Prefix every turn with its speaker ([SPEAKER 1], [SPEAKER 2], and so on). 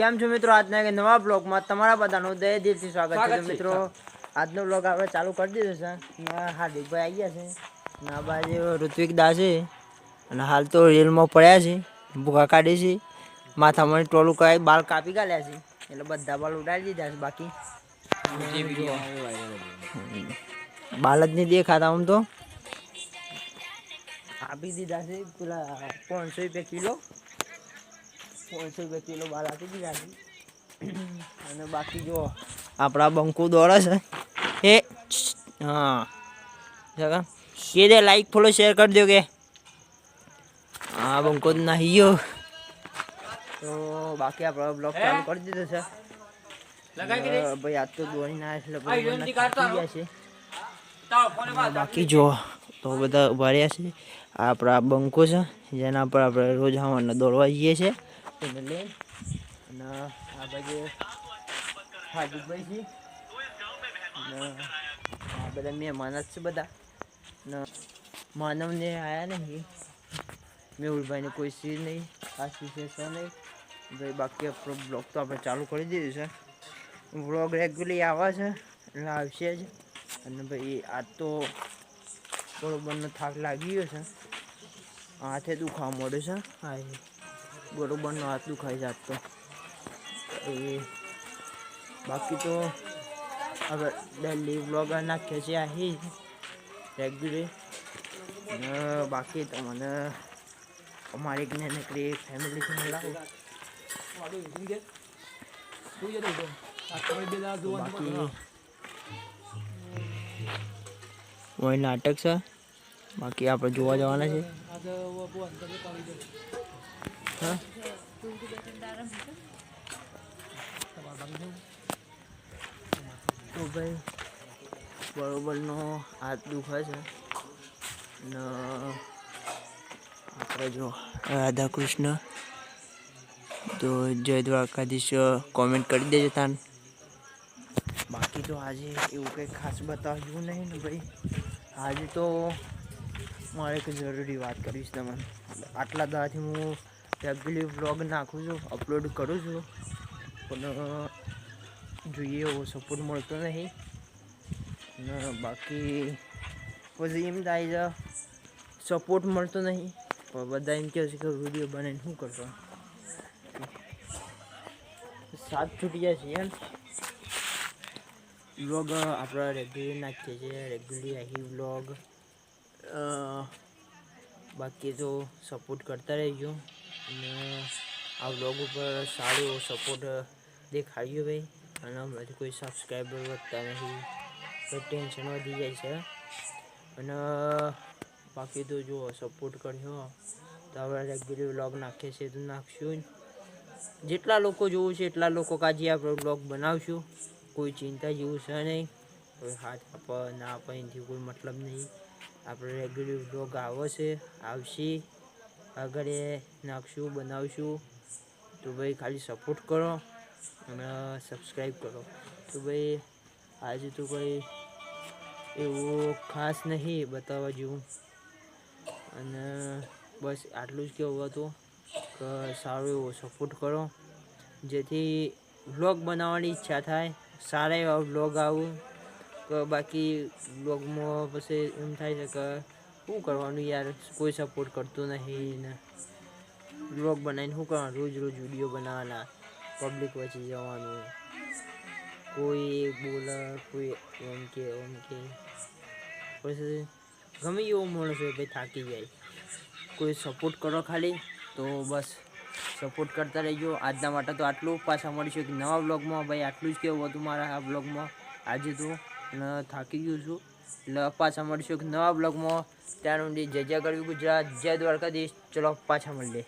[SPEAKER 1] કેમ છો મિત્રો? આજના એક નવા બ્લોગમાં તમારા બધાનું દય દિલથી સ્વાગત છે. મિત્રો આજનો બ્લોગ આપણે ચાલુ કરી દીધો છે. હાર્દિકભાઈ આવી ગયા છે. ના બાજુ ઋત્વિક દા છે. અને હાલ તો રેલમાં પડ્યા છે. ભૂખા કાઢી છે. માથામાં ટોલું કરાવી બાલ કાપી ગાલ્યા છે. એટલે બધા બાલ ઉડાડી દીધા છે બાકી. બાલ જ નહીં દેખાતા આમ તો. આપી દીધા છે પેલા પાંચસો રૂપિયા કિલો. પાંચસો રૂપિયા કિલો બાલ આપી દીધા અને બાકી જો આપણા બંકુ દોડે છે. એ હા. જગા. કે દે લાઈક ફોલો શેર કરી દો કે. હા બંકો નાહી ગયો. તો બાકી આપણે બ્લોગ ચાલુ કરી દીધો છે. ભાઈ આજ તો દોડી ના એટલે
[SPEAKER 2] આ કાઢતો
[SPEAKER 1] થાકી ગયા છે. બાકી જો તો બધા ઊભા રહ્યા છે. આપણા બંકો છે જેના પર આપણે રોજ હવાના દોડવા જઈએ છીએ. તેને લઈ અને આ બાજુ હાર્દિકભાઈ છે અને આ બધા મહેમાન જ છે બધા. ને માનવને આવ્યા નહીં. મેહુલભાઈને કોઈ ચીજ નહીં. ખાસ છે નહીં. ભાઈ, બાકી આપણો બ્લોગ તો આપણે ચાલુ કરી દીધું છે. વ્લોગ રેગ્યુલર આવે છે. એટલે આવશે જ. અને ભાઈ, આ તો બરોબરનો થાક લાગી ગયો છે. હાથે દુખાવા મળ્યો છે. હા બરોબરનો હાથ દુખાઈ જાત તો. એ બાકી તો હવે ડેલી વ્લોગ નાખ્યો છે આહી રેગ્યુલર બાકી તો મને અમારી એક નાનકડી ફેમિલીથી મળાવું નાટક છે. બાકી આપણે જોવા જવાના છે. તો ભાઈ બરોબરનો હાથ દુખે છે. ને આપણે જો રાધા કૃષ્ણ તો જય દ્વારકાધીશ કોમેન્ટ કરી દેજો તાન. બાકી તો આજે એવું કંઈ ખાસ બતાવ્યું નહીં ને ભાઈ. આજે તો મારે એક જરૂરી વાત કરીશ તમને આટલા દાથી હું રેગ્યુલર વ્લોગ નાખું છું અપલોડ કરું છું. પણ જોઈએ એવો સપોર્ટ મળતો નહીં. ને બાકી પછી એમ થાય છે સપોર્ટ મળતો નહીં. પણ બધા એમ કહે છે કે વીડિયો બનાવીને શું કરશો સાત છૂટી જાય છે એમ વ્લોગ આપણા રેગ્યુલર નાખીએ છીએ રેગ્યુલર અહીં વ્લોગ બાકી તો સપોર્ટ કરતા રહેજો. અને આ વ્લોગ ઉપર સારો એવો સપોર્ટ દેખાડ્યો ભાઈ. અને હમણાંથી કોઈ સબસ્ક્રાઈબર વધતા નથી. તો ટેન્શન વધી જાય છે. અને બાકી તો જો સપોર્ટ કર્યો તો આપણે રેગ્યુલર વ્લોગ નાખીએ છીએ તો નાખશું જેટલા લોકો જોવું છે એટલા લોકો કાજી આપણે બ્લોગ બનાવશું. કોઈ ચિંતા જેવું છે નહીં. કોઈ હાથ આપ, ના આપે, એનાથી કોઈ મતલબ નહીં. આપણે રેગ્યુલર બ્લોગ આવો છે, આવશે. આગળ એ નાખશું, બનાવશું. તો ભાઈ ખાલી સપોર્ટ કરો અને સબસ્ક્રાઈબ કરો. તો ભાઈ આજે તો કંઈ એવું ખાસ નહીં બતાવવા જેવું. અને બસ આટલું જ કહેવું હતું કે સારો એવો સપોર્ટ કરો. જેથી વ્લોગ બનાવવાની ઈચ્છા થાય. સારા એવા વ્લોગ આવું. કે બાકી વ્લોગમાં પછી એમ થાય છે કે શું કરવાનું યાર? કોઈ સપોર્ટ કરતું નહીં ને. વ્લોગ બનાવીને શું કરવાનું? રોજ રોજ વીડિયો બનાવવાના પબ્લિક વચ્ચે જવાનું. કોઈ બોલે કોઈ એમ કે એમ કે. પછી ગમે એવો માણસ હોય ભાઈ થાકી જાય. કોઈ સપોર્ટ કરો ખાલી તો બસ સપોર્ટ કરતા રહેજો. આજના માટે તો આટલું. પાછા મળીશું એક નવા બ્લોગમાં ભાઈ આટલું જ કેવું હતું મારા આ બ્લોગમાં આજે તો અને થાકી ગયો છું. એટલે પાછા મળીશું એક નવા બ્લોગમાં ત્યાં સુધી જય જય કરવી ગુજરાત, જય દ્વારકાધીશ. ચલો પાછા મળીએ.